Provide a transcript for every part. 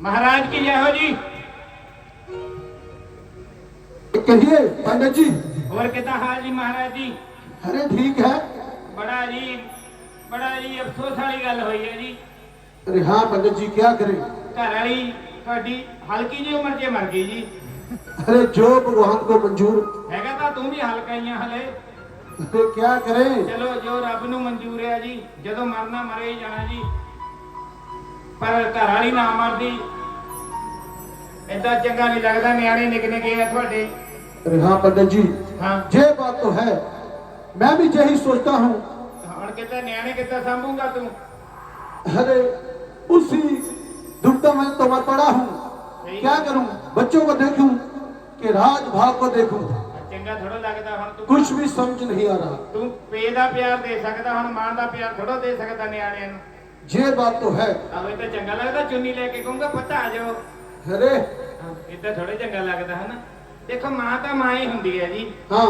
महाराज की जय हो जी कहिए पंडित जी और कितना हाल जी महाराज जी अरे ठीक है बड़ा जी बड़ा जी अफसोस वाली ਗੱਲ ਹੋਈ ਹੈ ਜੀ अरे हाँ पंडित जी क्या करें ਘਰ ਵਾਲੀ ਤੁਹਾਡੀ ਹਲਕੀ ਜੀ ਉਮਰ 'ਚ ਮਰ ਗਈ ਜੀ अरे जो भगवान को मंजूर ਹੈਗਾ ਤਾਂ ਤੂੰ ਵੀ ਹਲਕਾ ਹੀ ਆ ਹਲੇ अरे क्या करें ਚਲੋ ਜੋ ਰੱਬ ਨੂੰ ਮਨਜ਼ੂਰ ਹੈ ਜੀ ਜਦੋਂ ਮਰਨਾ ਮਰੇ ਹੀ ਜਾਣਾ ਜੀ ਪਰ ਘਰ ਵਾਲੀ ਨਾ ਮਰਦੀ ਏਦਾਂ ਚੰਗਾ ਨਹੀਂ ਲੱਗਦਾ ਨਿਆਣੇ ਨਿਕ ਨਿਕੇ ਆ ਤੁਹਾਡੇ अरे हाँ पंडित जी ਹਾਂ ये बात तो है मैं भी यही सोचता हूँ ਹੁਣ ਕਿੱਦਾਂ ਨਿਆਣੇ ਕਿੱਦਾਂ ਸੰਭੂਗਾ ਤੂੰ अरे उसी दुविधा में तो मैं पड़ा हूँ क्या करूँ बच्चों को देखूं कि राज भाग को देखूं ਚੰਗਾ ਥੋੜਾ ਲੱਗਦਾ ਹੁਣ ਤੂੰ कुछ भी समझ नहीं आ रहा ਤੂੰ ਪੇ ਦਾ ਪਿਆਰ ਦੇ ਸਕਦਾ ਹੁਣ ਮਾਂ ਦਾ ਪਿਆਰ ਥੋੜਾ ਦੇ ਸਕਦਾ ਨਿਆਣਿਆਂ ਨੂੰ ये बात तो है ਆਹੋ ਇਹ ਤਾਂ ਚੰਗਾ ਲੱਗਦਾ ਚੁੰਨੀ ਲੈ ਕੇ ਕਹੂੰਗਾ ਪਤਾ ਆ ਜਾਓ अरे ਇਦਾਂ ਥੋੜਾ ਚੰਗਾ ਲੱਗਦਾ ਹਨਾ ਦੇਖੋ ਮਾਂ ਤਾਂ ਮਾਂ ਹੀ ਹੁੰਦੀ ਹੈ ਜੀ हाँ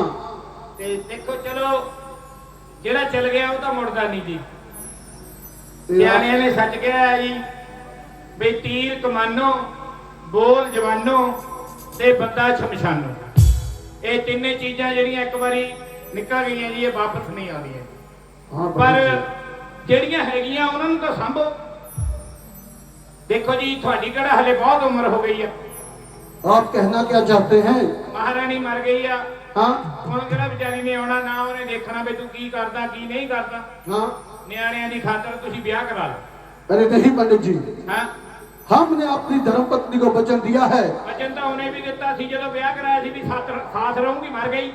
ਤੇ ਦੇਖੋ ਚਲੋ ਜਿਹੜਾ ਚਲ ਗਿਆ ਉਹ ਤਾਂ ਮੁੜਦਾ ਨਹੀਂ ਜੀ ये ਸਿਆਣਿਆਂ ਨੇ ਸੱਚ ਕਿਹਾ ਹੈ ਜੀ ਵੀ ਤੀਰ ਕਮਾਨੋ ਬੋਲ ਜਵਾਨੋ ਤੇ ਬੰਦਾ ਸ਼ਮਸ਼ਾਨੋ ਇਹ ਤਿੰਨੇ ਚੀਜ਼ਾਂ ਜਿਹੜੀਆਂ ਇੱਕ ਵਾਰੀ ਨਿਕਲ ਗਈਆਂ ਜੀ ਇਹ ਵਾਪਸ ਨਹੀਂ ਆਉਂਦੀਆਂ हाँ ਪਰ पंडित जी। ਜਿਹੜੀਆਂ ਹੈਗੀਆਂ ਉਹਨਾਂ ਨੂੰ ਤਾਂ ਸੰਭੋ ਦੇਖੋ ਜੀ ਤੁਹਾਡੀ ਕਿਹੜਾ ਹਲੇ ਬਹੁਤ ਉਮਰ ਹੋ ਗਈ ਆ आप कहना क्या चाहते हैं ਮਹਾਰਾਣੀ ਮਰ ਗਈ ਆ हाँ ਹੁਣ ਕਿਹੜਾ ਵਿਚਾਰੀ ਨੇ ਆਉਣਾ ਨਾ ਉਹਨੇ ਦੇਖਣਾ ਵੀ ਤੂੰ ਕੀ ਕਰਦਾ ਕੀ ਨਹੀਂ ਕਰਦਾ हाँ ਨਿਆਣਿਆਂ ਦੀ ਖਾਤਰ ਤੁਸੀਂ ਵਿਆਹ ਕਰਾ ਲਓ अरे नहीं पंडित जी ਹਾਂ हमने अपनी धर्म पत्नी को वचन दिया है ਵਚਨ ਤਾਂ ਉਹਨੇ ਵੀ ਦਿੱਤਾ ਸੀ ਜਦੋਂ ਵਿਆਹ ਕਰਾਇਆ ਸੀ ਵੀ ਸਾਥ ਸਾਥ ਰਹੂੰਗੀ ਮਰ ਗਈ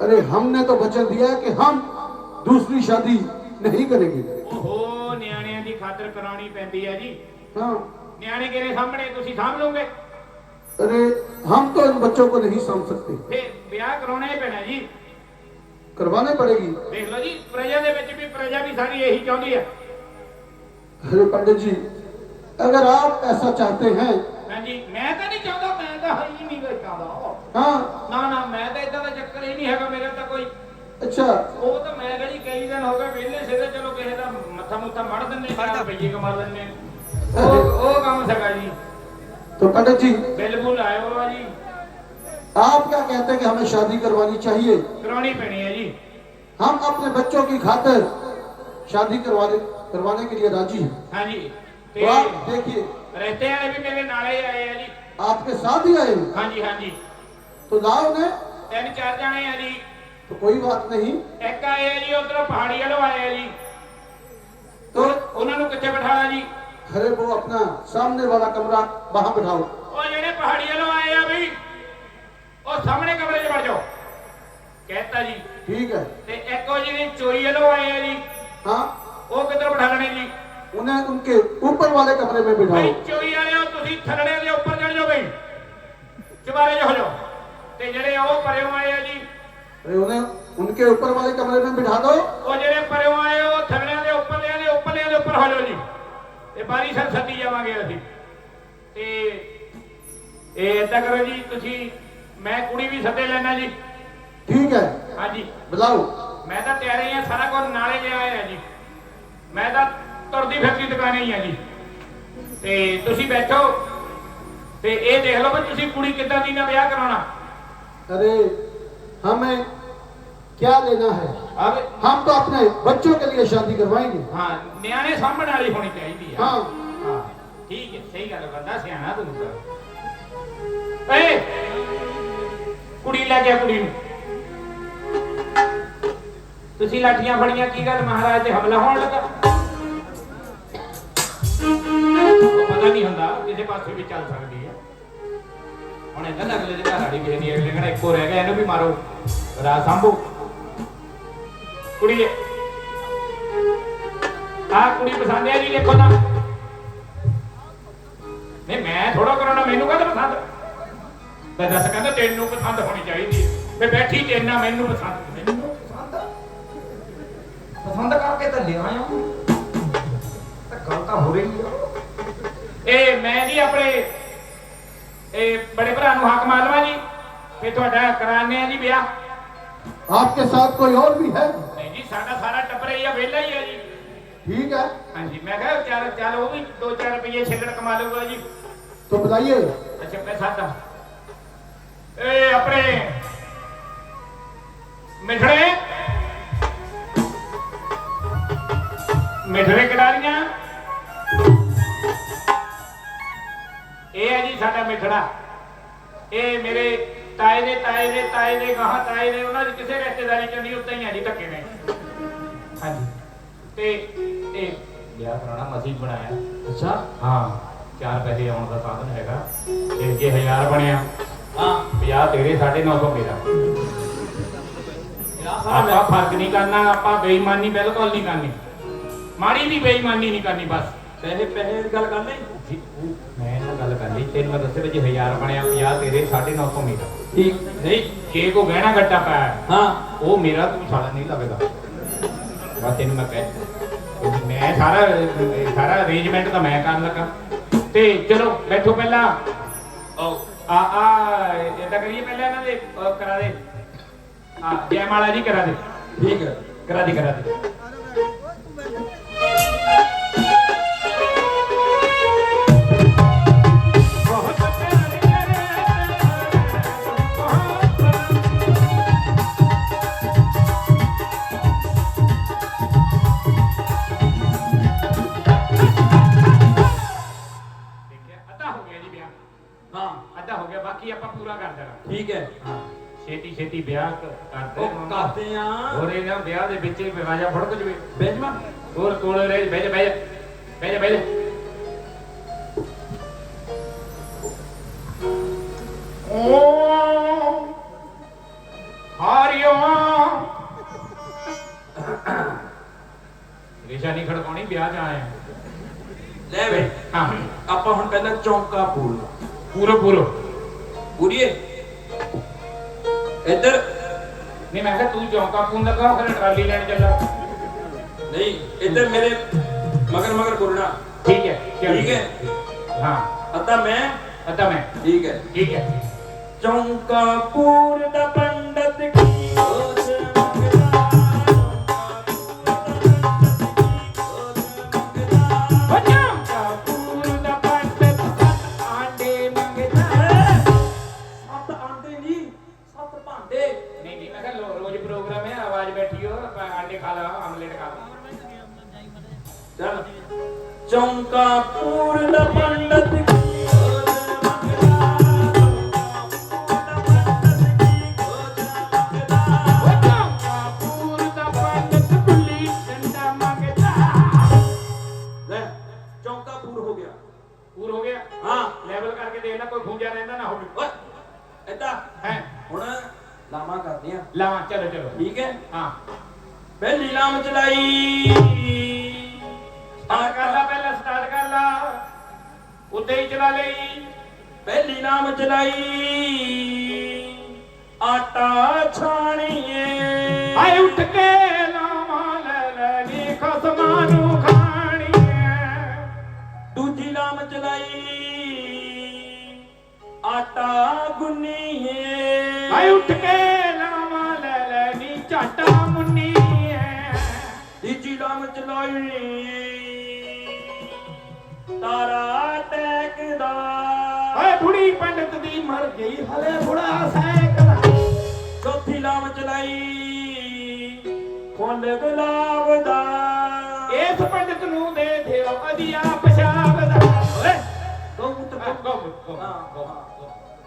अरे हमने तो वचन दिया है कि हम दूसरी शादी नहीं करेंगे ਓਹੋ ਨਿਆਣਿਆਂ ਦੀ ਖਾਤਰ ਕਰਾਉਣੀ ਪੈਂਦੀ ਹੈ ਜੀ हाँ ਨਿਆਣੇ ਕਿਹੜੇ ਸਾਹਮਣੇ ਤੁਸੀਂ ਸਾਂਭ ਲਓਗੇ अरे हम तो इन बच्चों को नहीं समझ सकते ਫਿਰ ਵਿਆਹ ਕਰਾਉਣਾ ਹੀ ਪੈਣਾ ਜੀ करवाने पड़ेगी ਦੇਖ ਲਓ ਜੀ ਪ੍ਰਜਾ ਦੇ ਵਿੱਚ ਵੀ ਪ੍ਰਜਾ ਵੀ ਸਾਰੀ ਇਹੀ ਚਾਹੁੰਦੀ ਹੈ अरे पंडित जी अगर आप ऐसा चाहते हैं ਹਾਂਜੀ ਮੈਂ ਤਾਂ ਨਹੀਂ ਚਾਹੁੰਦਾ ਮੈਂ ਤਾਂ ਹੈ ਹੀ ਨਹੀਂ ਕੋਈ ਚਾਹੁੰਦਾ हाँ ਨਾ ਨਾ ਮੈਂ ਤਾਂ ਇਦਾਂ ਦਾ ਚੱਕਰ ਹੀ ਨਹੀਂ ਹੈਗਾ ਮੇਰਾ ਤਾਂ ਕੋਈ अच्छा ਉਹ ਤਾਂ ਮੈਂ ਗਲੀ ਕਈ ਦਿਨ ਹੋ ਗਏ ਵਿਹਲੇ ਸਿਰੇ ਚਲੋ ਕਿਸੇ ਦਾ ਮੱਥਾ ਮੁੱਥਾ ਮੜ ਦਿੰਨੇ ਚਾਰ ਰੁਪਈਏ ਕਮਾ ਦਿੰਨੇ ਉਹ ਉਹ ਕੰਮ ਸਕਾ ਜੀ तो पंडित जी ਬਿਲਕੁਲ ਆਇਓ ਆ ਜੀ आप क्या कहते हैं कि हमें शादी करवानी चाहिए ਕਰਾਉਣੀ ਪੈਣੀ ਹੈ ਜੀ हम अपने बच्चों की खातिर शादी करवाने करवाने के लिए राजी हैं ਹਾਂਜੀ तो आप देखिए ਰਹਿਤੇ ਵਾਲੇ ਵੀ ਮੇਰੇ ਨਾਲੇ ਹੀ ਆਏ ਆ ਜੀ आपके साथ ही आए हैं। ਹਾਂਜੀ ਹਾਂਜੀ तो लाओ उन्हें ਤਿੰਨ ਚਾਰ ਜਣੇ ਆ ਜੀ तो कोई बात नहीं ਇੱਕ ਆਏ ਆ ਜੀ ਉਧਰੋਂ ਪਹਾੜੀ ਵਾਲੋਂ ਆਏ ਆ ਜੀ तो ਉਹਨਾਂ ਨੂੰ ਕਿੱਥੇ ਬਿਠਾਣਾ ਜੀ अरे वो अपना सामने वाला कमरा वहां बिठाओ ਉਹ ਜਿਹੜੇ ਪਹਾੜੀ ਵਾਲੋਂ ਆਏ ਆ ਵੀ ਉਹ ਸਾਹਮਣੇ ਕਮਰੇ 'ਚ ਵੜ ਜਾਓ ਕਹਿਤਾ ਜੀ ठीक है ਤੇ ਇੱਕ ਉਹ ਜਿਹੜੇ ਚੋਰੀ ਵਾਲੋਂ ਆਏ ਆ ਜੀ हाँ ਉਹ ਕਿੱਧਰ ਬਿਠਾ ਲੈਣੇ ਜੀ उन्हें उनके ऊपर वाले कमरे में बिठाओ ਬਈ ਚੋਰੀ ਵਾਲਿਓ ਤੁਸੀਂ ਥੱਲੜੇ ਦੇ ਉੱਪਰ ਚੜ ਜਾਓ ਬਈ ਚੁਬਾਰੇ ਜੋ ਹੋ ਜਾਓ ਤੇ ਜਿਹੜੇ ਉਹ ਪਰਿਓ ਆਏ ਆ ਜੀ अरे उन्हें उनके ऊपर वाले कमरे में बिठा दो ਉਹ ਜਿਹੜੇ ਪਰਿਓ ਆਏ ਉਹ ਥੱਲੜਿਆਂ ਦੇ ਉੱਪਰਲਿਆਂ ਦੇ ਉੱਪਰਲਿਆਂ ਦੇ ਉੱਪਰ ਹੋ ਜਾਓ ਜੀ ਤੇ ਬਾਰੀ ਸਰ ਸੱਦੀ ਜਾਵਾਂਗੇ ਅਸੀਂ ਤੇ ਇਹ ਏਦਾਂ ਕਰੋ ਜੀ ਤੁਸੀਂ ਮੈਂ ਕੁੜੀ ਵੀ ਸੱਦੇ ਲੈਣਾ ਜੀ ठीक है ਹਾਂਜੀ बुलाओ ਮੈਂ ਤਾਂ ਤਿਆਰ ਹੀ ਆ ਸਾਰਾ ਕੁਝ ਨਾਲੇ ਜਿਹਾ ਆ ਜੀ ਮੈਂ ਤਾਂ ਤੁਰਦੀ ਫਿਰਦੀ ਦੁਕਾਨੇ ਹੀ ਆ ਜੀ ਤੇ ਤੁਸੀਂ ਬੈਠੋ ਤੇ ਇਹ ਦੇਖ ਲਓ ਵੀ ਤੁਸੀਂ ਕੁੜੀ ਕਿੱਦਾਂ ਦੀ ਨਾਲ ਵਿਆਹ ਕਰਾਉਣਾ अरे हमें क्या लेना है ਆਵੇ हम तो अपने बच्चों के लिए शादी करवाएंगे ਹਾਂ ਨਿਆਣੇ ਸਾਂਭਣ ਵਾਲੀ ਹੋਣੀ ਚਾਹੀਦੀ ਆ हाँ ਹਾਂ ਠੀਕ ਹੈ ਸਹੀ ਗੱਲ ਬੰਦਾ ਸਿਆਣਾ ਤੂੰ ਤਾਂ ਏ ਕੁੜੀ ਲੈ ਗਿਆ ਕੁੜੀ ਨੂੰ ਤੁਸੀਂ ਲਾਠੀਆਂ ਫੜੀਆਂ ਕੀ ਗੱਲ ਮਹਾਰਾਜ ਤੇ ਹਮਲਾ ਹੋਣ ਲੱਗਾ ਉਹ ਪਤਾ ਨਹੀਂ ਹੁੰਦਾ ਕਿਸੇ ਪਾਸੇ ਵੀ ਚੱਲ ਸਕਦੀ ਹੈ ਹੁਣ ਇਹਦਾ ਨਾ ਅਗਲੇ ਦੇ ਘਰ ਵਾਲੀ ਵੇਖਦੀ ਹੈ ਅਗਲੇ ਕਹਿੰਦਾ ਇੱਕੋ ਰਹਿ ਗਿਆ ਇਹਨੂੰ ਵੀ ਮਾਰੋ। ਰਾਤ ਸੰਭੋ। ਕੁੜੀ ਆ ਕੁੜੀ ਪਸੰਦ ਹੈ ਜੀ ਦੇਖੋ ਤਾਂ। ਨਹੀਂ ਮੈਂ ਥੋੜਾ ਕਰਾਉਣਾ ਮੈਨੂੰ ਕਹਿੰਦਾ ਪਸੰਦ? ਮੈਂ ਦੱਸ ਕਹਿੰਦਾ ਤੈਨੂੰ ਪਸੰਦ ਹੋਣੀ ਚਾਹੀਦੀ ਮੈਂ ਬੈਠੀ ਤੇ ਇੰਨਾ ਮੈਨੂੰ ਪਸੰਦ ਮੈਨੂੰ ਪਸੰਦ? ਪਸੰਦ ਕਰਕੇ ਤਾਂ ਲਿਆ ਆ ਤਾਂ ਗੱਲ ਤਾਂ ਹੋ ਰਹੀ ਆ। ਇਹ ਮੈਂ ਜੀ ਆਪਣੇ ਇਹ ਬੜੇ ਭਰਾ ਨੂੰ ਹੱਕ ਮਾਲਵਾ ਜੀ। ਫੇ ਤੁਹਾਡਾ ਕਰਾਣੇ ਆ ਜੀ ਵਿਆਹ। ਆਪਕੇ ਸਾਥ ਕੋਈ ਹੋਰ ਵੀ ਹੈ ਨਹੀਂ ਜੀ ਸਾਡਾ ਸਾਰਾ ਟੱਬਰ ਹੀ ਆ ਵਿਹਲਾ ਹੀ ਆ ਜੀ। ਠੀਕ ਹੈ ਹਾਂਜੀ ਮੈਂ ਕਿਹਾ ਚੱਲ ਚੱਲ ਉਹ ਵੀ 2-4 ਰੁਪਏ ਛਿੱਲੜ ਕਮਾ ਲਊਗਾ ਜੀ। ਤੋ ਬਤਾਈਏ ਅੱਛਾ ਮੈਂ ਸਾਡਾ। ਏ ਆਪਣੇ ਮਿਠੜੇ ਸਾਡਾ ਮਿਠੜਾ। ਇਹ ਮੇਰੇ ਤਾਏ ਦੇ ਤਾਏ ਦੇ ਤਾਏ ਦੇ ਗਾਹਾਂ ਤਾਏ ਦੇ ਉਹਨਾਂ ਦੀ ਕਿਸੇ ਰਿਸ਼ਤੇਦਾਰੀ ਚ ਨਹੀਂ ਉੱਤੇ ਹੀ ਆ ਜੀ ਧੱਕੇ ਨੇ ਹਾਂਜੀ। ਤੇ ਇਹ ਵਿਆਹ ਕਰਾਉਣਾ ਮਸੀਹ ਬਣਾਇਆ। ਅੱਛਾ। ਹਾਂ ਚਾਰ ਪੈਸੇ ਆਉਣ ਦਾ ਸਾਧਨ ਹੈਗਾ। ਜੇ ਜੇ ਹਜ਼ਾਰ ਬਣਿਆ ਹਾਂ। 50 ਤੇਰੇ 950 ਮੇਰਾ। ਆਪਾਂ ਫ਼ਰਕ ਨਹੀਂ ਕਰਨਾ ਆਪਾਂ ਬੇਈਮਾਨੀ ਬਿਲਕੁਲ ਨਹੀਂ ਕਰਨੀ। ਮਾੜੀ ਵੀ ਬੇਈਮਾਨੀ ਨਹੀਂ ਕਰਨੀ ਬਸ। ਪੈਸੇ ਪੈਸੇ ਦੀ ਗੱਲ ਕਰ ਲਈ ਮੈਂ ਨਾ ਗੱਲ ਕਰ ਲਈ ਤੈਨੂੰ ਮੈਂ ਦੱਸਿਆ ਵੀ ਜੇ ਹਜ਼ਾਰ ਬਣਿਆ 50 ਤੇਰੇ 950 ਮੇਰਾ ਠੀਕ। ਨਹੀਂ ਜੇ ਕੋ ਗਹਿਣਾ ਗੱਟਾ ਪਾਇਆ ਹਾਂ। ਉਹ ਮੇਰਾ ਤੂੰ ਸਾਲਾ ਨਹੀਂ ਲੱਗਦਾ। ਬਸ ਤੈਨੂੰ ਮੈਂ ਕਹਿ ਮੈਂ ਸਾਰਾ ਸਾਰਾ ਅਰੇਂਜਮੈਂਟ ਤਾਂ ਮੈਂ ਕਰਨ ਲੱਗਾ। ਤੇ ਚਲੋ ਬੈਠੋ ਪਹਿਲਾਂ। ਆ ਆ ਇਹਦਾ ਕਰੀਏ ਪਹਿਲਾਂ ਇਹਨਾਂ ਦੇ ਕਰਾ ਦੇ। ਆ ਜੈਮਾਲਾ ਜੀ ਕਰਾ ਦੇ। ਠੀਕ ਕਰਾ ਦੇ ਕਰਾ ਦੇ। ਛੇਤੀ ਵਿਆਹ ਕ- ਕਰਦੇ ਉਹ ਕਰਦੇ ਆ। ਹੋਰ ਇਹਨਾਂ ਵਿਆਹ ਦੇ ਵਿੱਚ ਹੀ ਰਾਜਾ ਫੜਕ ਜਵੇ। ਬੈਜਮਾ ਹੋਰ ਕੋਲ ਰਹਿ ਬਹਿ ਜਾ ਬਹਿ ਜਾ। ਬਹਿ ਜਾ ਬਹਿ ਜਾ। ਓ ਹਾਰਿਓ। ਰੇਸ਼ਾ ਨਹੀਂ ਖੜਕਾਉਣੀ ਵਿਆਹ ਚ ਆਏ। ਲੈ ਵੇ ਹਾਂ। ਆਪਾਂ ਹੁਣ ਪਹਿਲਾਂ ਚੌਂਕਾ ਪੂਰਨਾ। ਪੂਰੋ ਪੂਰੋ। ਪੂਰੀਏ? ਇੱਧਰ। ਨਹੀਂ ਮੈਂ ਕਿਹਾ ਤੂੰ ਚੌਂਕਾ ਪੂੰ ਲੱਗਾ ਫਿਰ ਟਰਾਲੀ ਲੈਣ ਚੱਲਾ। ਨਹੀਂ ਇੱਧਰ ਮੇਰੇ ਮਗਰ ਮਗਰ ਬੋਲਣਾ। ਠੀਕ ਹੈ ਚਲੋ। ਠੀਕ ਹੈ? ਹਾਂ। ਅੱਧਾ ਮੈਂ? ਅੱਧਾ ਮੈਂ। ਠੀਕ ਹੈ। ਠੀਕ ਹੈ। ਚੌਂਕਾ ਪੂਰ ਦਾ ਪੰਡਤ ਕੀ ਲਾਮਾ ਕਰਦੇ ਆ। ਲਾਵਾਂ ਚਲੋ ਚਲੋ। ਠੀਕ ਹੈ? ਹਾਂ। ਪਹਿਲੀ ਲਾਮ ਚਲਾਈ ਸਟਾਰਟ ਕਰ ਲਾ ਪਹਿਲਾਂ ਸਟਾਰਟ ਕਰ ਲਾ। ਉੱਤੇ ਹੀ ਚਲਾ ਲਈ। ਪਹਿਲੀ ਲਾਮ ਚਲਾਈ। ਆਟਾ ਛਾਣੀਏ। ਆਏ ਉੱਠ ਕੇ ਲਾਵਾਂ ਲੈ ਲੈ ਨੀ ਖਸਮਾਂ ਨੂੰ ਖਾਣੀਏ। ਦੂਜੀ ਲਾਮ ਚਲਾਈ। ਆਟਾ ਗੁੰਨੀਏ। ਆਏ ਉੱਠ ਕੇ ਲਾਵਾਂ ਲੈ ਲੈ ਨੀ ਝਾਟਾ ਮੁੰਨੀਏ। ਤੀਜੀ ਲਾਮ ਚਲਾਈ। ਤਾਰਾ ਟੈਕਦਾ ਓਏ ਬੁੜੀ ਪੰਡਤ ਦੀ ਮਰ ਗਈ ਹਲੇ ਬੁੜਾ ਸੈਕਦਾ ਚੌਥੀ ਲਾਮ ਚਲਾਈ ਫੁੱਲ ਗੁਲਾਬ ਦਾ। ਇਸ ਪੰਡਤ ਨੂੰ ਦੇ ਦਿਓ ਅਧਿਆ ਪਿਸ਼ਾਬ ਦਾ। ਓਏ ਗਊ ਤੇ ਗੋ ਗੋ ਗੋ ਹਾਂ,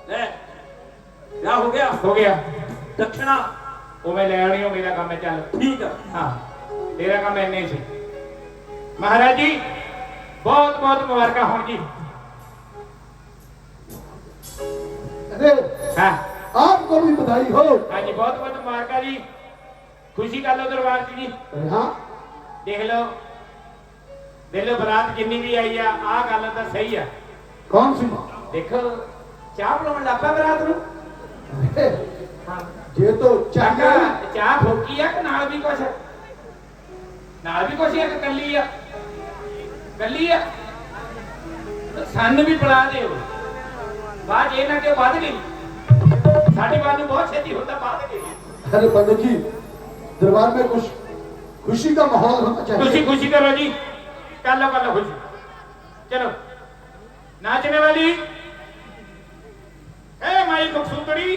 ਲੈ ਵਿਆਹ ਹੋ ਗਿਆ? ਹੋ ਗਿਆ। ਦਕਸ਼ਣਾ ਉਹ ਮੈਂ ਲੈ ਆਣੀ ਉਹ ਮੇਰਾ ਕੰਮ ਹੈ ਚੱਲ। ਠੀਕ ਆ। ਹਾਂ ਤੇਰਾ ਕੰਮ ਇੰਨੇ ਹੀ ਸੀ। ਮਹਾਰਾਜ ਜੀ ਬਹੁਤ ਬਹੁਤ ਮੁਬਾਰਕਾਂ ਹੋਣ ਜੀ अरे ਹਾਂ आपको भी बधाई हो ਹਾਂਜੀ ਬਹੁਤ ਬਹੁਤ ਮੁਬਾਰਕਾਂ ਜੀ ਖੁਸ਼ੀ ਕਰ ਲਓ ਦਰਬਾਰ 'ਚ ਜੀ अरे हाँ ਦੇਖ ਲਓ ਦੇਖ ਲਓ ਬਰਾਤ ਜਿੰਨੀ ਵੀ ਆਈ ਆ ਆਹ ਗੱਲ ਤਾਂ ਸਹੀ ਆ कौन सी ਦੇਖੋ ਚਾਹ ਬਣਾਉਣ ਲੱਗਾ ਬਰਾਤ ਨੂੰ अरे ਹਾਂ ये तो ਚਾਕਾ चाहिए ਚਾਹ ਫੋਕੀ ਆ ਕਿ ਨਾਲ ਵੀ ਕੁਛ ਨਾਲ ਵੀ ਕੁਛ ਆ ਕਿ ਕੱਲੀ ਆ ਕੱਲੀ ਆ। ਸਾਨੂੰ ਵੀ ਬੁਲਾ ਦਿਓ ਬਾਅਦ ਇਹ ਨਾ ਕਿ ਵੱਧ ਗਈ। ਸਾਡੀ ਬਾਤ ਨੂੰ ਬਹੁਤ ਛੇਤੀ ਹੁੰਦਾ ਵੱਧ ਗਈ। अरे पंडित जी दरबार में कुछ खुशी का माहौल होना चाहिए ਤੁਸੀਂ ਖੁਸ਼ੀ ਕਰੋ ਜੀ। ਕਰ ਲਓ ਕਰ ਲਓ ਖੁਸ਼ੀ। ਚਲੋ। ਨਾਚਣੇ ਵਾਲੀ। ਏ ਮਾਈ ਮਕਸੂਦੜੀ